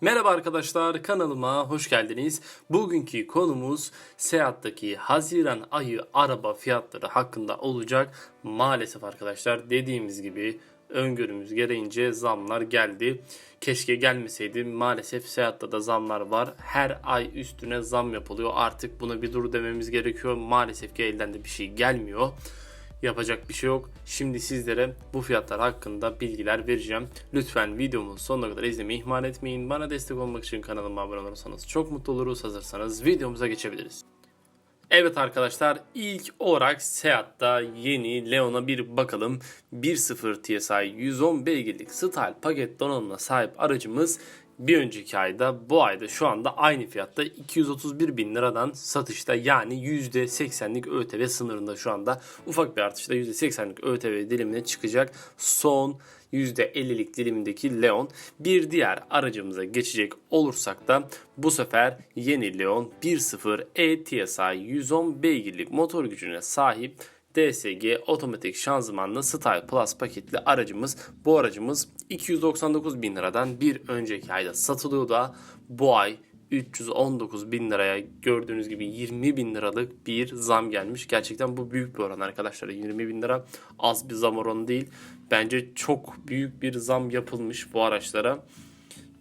Merhaba arkadaşlar kanalıma hoş geldiniz. Bugünkü konumuz Seat'taki Haziran ayı araba fiyatları hakkında olacak. Maalesef arkadaşlar dediğimiz gibi öngörümüz gereğince zamlar geldi. Keşke gelmeseydi. Maalesef Seat'ta da zamlar var. Her ay üstüne zam yapılıyor. Artık buna bir dur dememiz gerekiyor. Maalesef ki elden de bir şey gelmiyor. Yapacak bir şey yok. Şimdi sizlere bu fiyatlar hakkında bilgiler vereceğim. Lütfen videomun sonuna kadar izlemeyi ihmal etmeyin. Bana destek olmak için kanalıma abone olursanız çok mutlu oluruz. Hazırsanız videomuza geçebiliriz. Evet arkadaşlar ilk olarak Seat'ta yeni Leon'a bir bakalım. 1.0 TSI 110 beygirlik style paket donanımına sahip aracımız bir önceki ayda bu ayda şu anda aynı fiyatta 231 bin liradan satışta yani %80'lik ÖTV sınırında şu anda ufak bir artışla %80'lik ÖTV dilimine çıkacak son %50'lik dilimindeki Leon. Bir diğer aracımıza geçecek olursak da bu sefer yeni Leon 1.0 E-TSI 110 beygirlik motor gücüne sahip DSG otomatik şanzımanlı Style Plus paketli aracımız. Bu aracımız 299 bin liradan bir önceki ayda satılıyor da bu ay 319 bin liraya gördüğünüz gibi 20 bin liralık bir zam gelmiş. Gerçekten bu büyük bir oran arkadaşlar. 20 bin lira az bir zam oranı değil. Bence çok büyük bir zam yapılmış bu araçlara.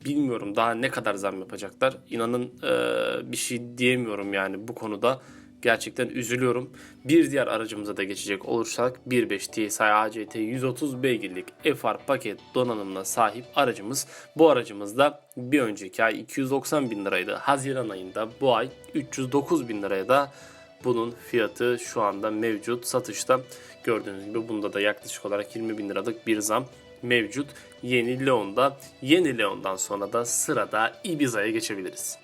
Bilmiyorum daha ne kadar zam yapacaklar. İnanın eee, bir şey diyemiyorum yani bu konuda. Gerçekten üzülüyorum. Bir diğer aracımıza da geçecek olursak 1.5 TSI ACT 130 beygirlik FR paket donanımına sahip aracımız. Bu aracımız da bir önceki ay 290 bin liraydı. Haziran ayında bu ay 309 bin liraya da bunun fiyatı şu anda mevcut satışta. Gördüğünüz gibi bunda da yaklaşık olarak 20 bin liralık bir zam mevcut. Yeni Leon'da, yeni Leon'dan sonra da sırada Ibiza'ya geçebiliriz.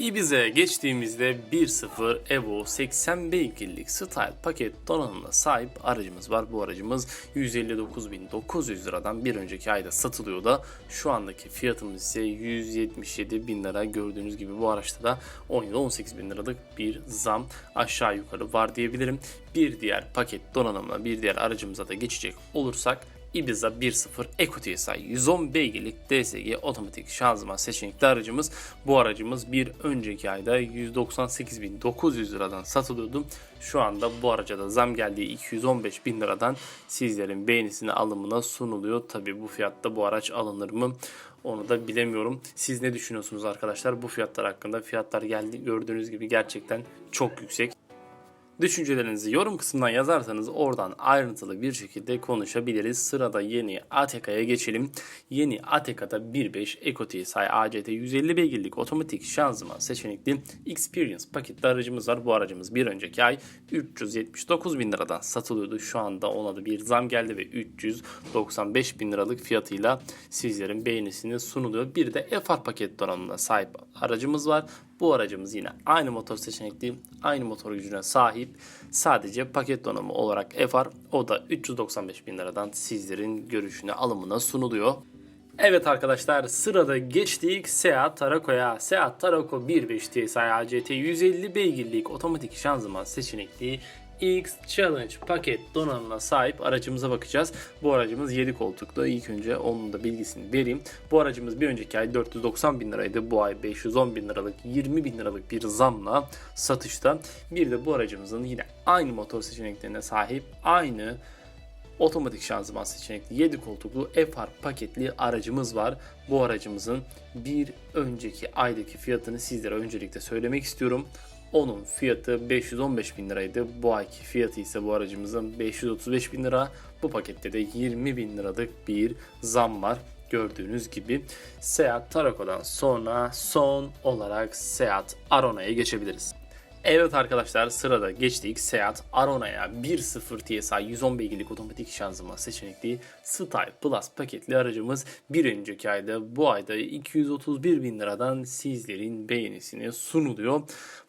Ibiza'ya geçtiğimizde 1.0 Evo 80 beygirlik style paket donanımına sahip aracımız var. Bu aracımız 159.900 liradan bir önceki ayda satılıyor da şu andaki fiyatımız ise 177 bin lira. Gördüğünüz gibi bu araçta da 17-18 bin liralık bir zam aşağı yukarı var diyebilirim. Bir diğer paket donanımına bir diğer aracımıza da geçecek olursak Ibiza 1.0 Eco TSI 110 beygirlik DSG otomatik şanzıman seçenekli aracımız. Bu aracımız bir önceki ayda 198.900 liradan satılıyordu. Şu anda bu araca da zam geldiği 215.000 liradan sizlerin beğenisine alımına sunuluyor. Tabi bu fiyatta bu araç alınır mı? Onu da bilemiyorum. Siz ne düşünüyorsunuz arkadaşlar bu fiyatlar hakkında? Fiyatlar geldi gördüğünüz gibi gerçekten çok yüksek. Düşüncelerinizi yorum kısmından yazarsanız oradan ayrıntılı bir şekilde konuşabiliriz. Sırada yeni ATK'ya geçelim. Yeni ATK'da 1.5 Eco TSI ACT 150 beygirlik otomatik şanzıman seçenekli Experience paketli aracımız var. Bu aracımız bir önceki ay 379 bin liradan satılıyordu. Şu anda ona da bir zam geldi ve 395 bin liralık fiyatıyla sizlerin beğenisini sunuluyor. Bir de FR paket donanımına sahip aracımız var. Bu aracımız yine aynı motor seçenekli, aynı motor gücüne sahip. Sadece paket donanımı olarak FR o da 395 bin liradan sizlerin görüşüne alımına sunuluyor. Evet arkadaşlar sırada geçtik Seat Taraco'ya. Seat Taraco 1.5 TSI ACT 150 beygirlik otomatik şanzıman seçenekli X Challenge paket donanımına sahip aracımıza bakacağız. Bu aracımız 7 koltuklu. İlk önce onun da bilgisini vereyim. Bu aracımız bir önceki ay 490 bin liraydı. Bu ay 510 bin liralık 20 bin liralık bir zamla satışta. Bir de bu aracımızın yine aynı motor seçeneklerine sahip aynı otomatik şanzıman seçenekli 7 koltuklu FR paketli aracımız var. Bu aracımızın bir önceki aydaki fiyatını sizlere öncelikle söylemek istiyorum. Onun fiyatı 515 bin liraydı. Bu ayki fiyatı ise bu aracımızın 535 bin lira. Bu pakette de 20 bin liralık bir zam var. Gördüğünüz gibi Seat Taraco'dan sonra son olarak Seat Arona'ya geçebiliriz. Evet arkadaşlar sırada geçtik Seat Arona'ya 1.0 TSI 110 beygirlik otomatik şanzıman seçenekli Style Plus paketli aracımız bir önceki ayda bu ayda 231 bin liradan sizlerin beğenisine sunuluyor.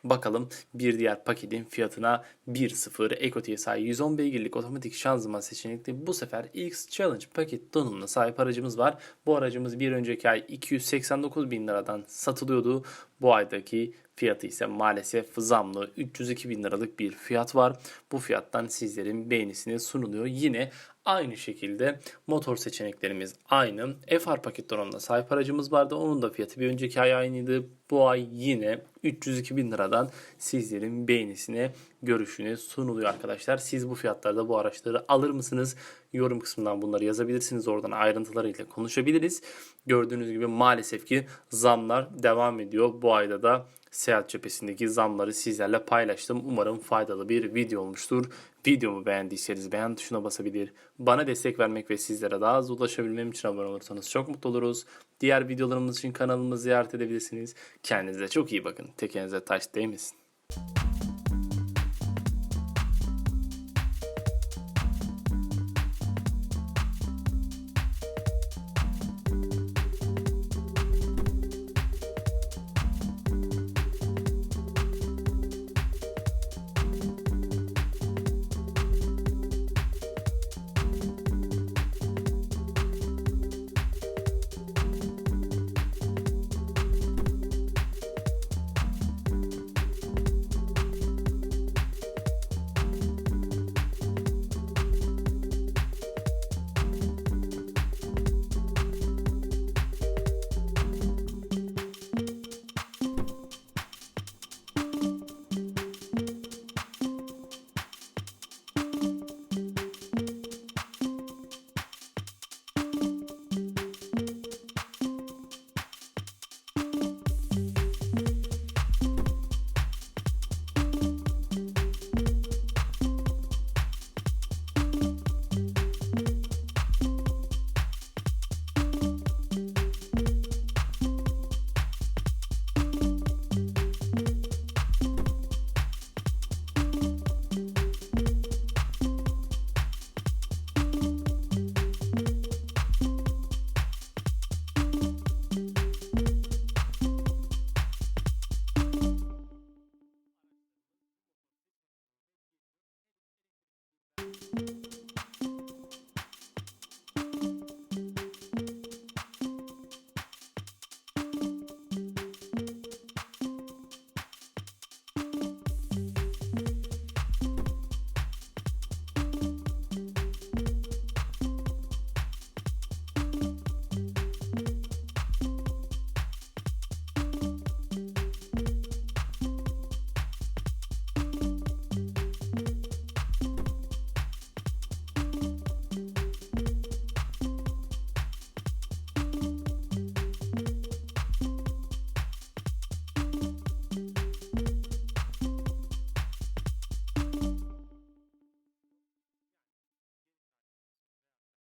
Bakalım bir diğer paketin fiyatına 1.0 Eco TSI 110 beygirlik otomatik şanzıman seçenekli bu sefer X Challenge paket donanımına sahip aracımız var. Bu aracımız bir önceki ay 289 bin liradan satılıyordu. Bu aydaki fiyatı ise maalesef zamlı 302 bin liralık bir fiyat var. Bu fiyattan sizlerin beğenisine sunuluyor. Yine Aynı şekilde motor seçeneklerimiz aynı. FR paket donanımına sahip aracımız vardı. Onun da fiyatı bir önceki ay aynıydı. Bu ay yine 302 bin liradan sizlerin beğenisine, görüşüne sunuluyor arkadaşlar. Siz bu fiyatlarda bu araçları alır mısınız? Yorum kısmından bunları yazabilirsiniz. Oradan ayrıntılarıyla konuşabiliriz. Gördüğünüz gibi maalesef ki zamlar devam ediyor. Bu ayda da seyahat cephesindeki zamları sizlerle paylaştım. Umarım faydalı bir video olmuştur. Videomu beğendiyseniz beğen tuşuna basabilir. Bana destek vermek ve sizlere daha az ulaşabilmem için abone olursanız çok mutlu oluruz. Diğer videolarımız için kanalımızı ziyaret edebilirsiniz. Kendinize çok iyi bakın. Tekenize taş değmesin.